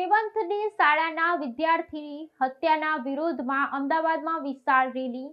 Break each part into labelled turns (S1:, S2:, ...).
S1: Seventh શાળાના વિદ્યાર્થી હત્યાના વિરોધમાં અમદાવાદમાં વિશાળ રેલી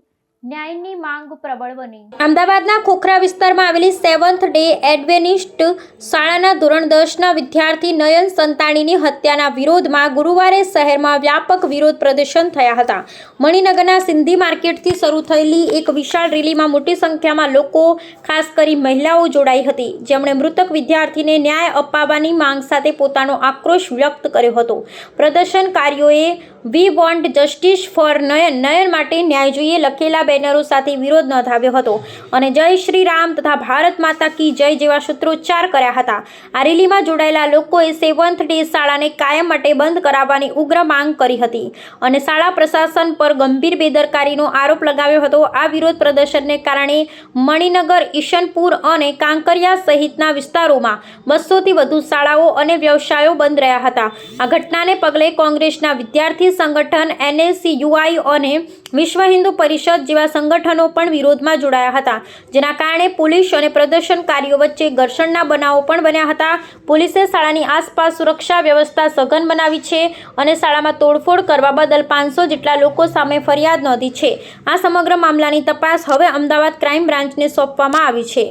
S1: ન્યાયની માંગ પ્રબળ બની. અમદાવાદના ખોખરા વિસ્તારમાં આવેલી સેવન્થ ડે એડવેનિસ્ટ શાળાના ધોરણ દસના વિદ્યાર્થી નયન સંતાણીની હત્યાના વિરોધમાં ગુરુવારે શહેરમાં વ્યાપક વિરોધ પ્રદર્શન થયા હતા. મણિનગરના સિંધી માર્કેટથી શરૂ થયેલી એક વિશાળ રેલીમાં મોટી સંખ્યામાં લોકો, ખાસ કરી મહિલાઓ જોડાઈ હતી. જેમણે મૃતક વિદ્યાર્થીને ન્યાય અપાવવાની માંગ સાથે પોતાનો આક્રોશ વ્યક્ત કર્યો હતો. પ્રદર્શનકારીઓએ, we want justice for Nayan. Nayan માટે ન્યાય જોઈએ લખેલા બેનરો સાથે વિરોધ નોંધાવ્યો હતો અને જય શ્રી રામ તથા ભારત માતા કી જય જેવા સૂત્રોચ્ચાર કર્યા હતા. આ રેલીમાં જોડાયેલા લોકોએ સેવન્થ ડે શાળાને કાયમ માટે બંધ કરાવવાની ઉગ્ર માંગ કરી હતી અને શાળા પ્રશાસન પર ગંભીર બેદરકારીનો આરોપ લગાવ્યો હતો. આ વિરોધ પ્રદર્શનને કારણે મણિનગર, ઈશનપુર અને કાંકરિયા સહિતના વિસ્તારોમાં બસોથી વધુ શાળાઓ અને વ્યવસાયો બંધ રહ્યા હતા. આ ઘટનાને પગલે કોંગ્રેસના વિદ્યાર્થી સંગઠન એનએસસી યુઆઈ અને વિશ્વ હિન્દુ પરિષદ જેવા સંગઠનો પણ વિરોધમાં જોડાયા હતા, જેના કારણે પોલીસ અને પ્રદર્શનકારીઓ વચ્ચે ઘર્ષણના બનાવો પણ બન્યા હતા. પોલીસે શાળાની આસપાસ સુરક્ષા વ્યવસ્થા સઘન બનાવી છે અને શાળામાં તોડફોડ કરવા બદલ પાંચસો જેટલા લોકો સામે ફરિયાદ નોંધી છે. આ સમગ્ર મામલાની તપાસ હવે અમદાવાદ ક્રાઇમ બ્રાન્ચને સોંપવામાં આવી છે.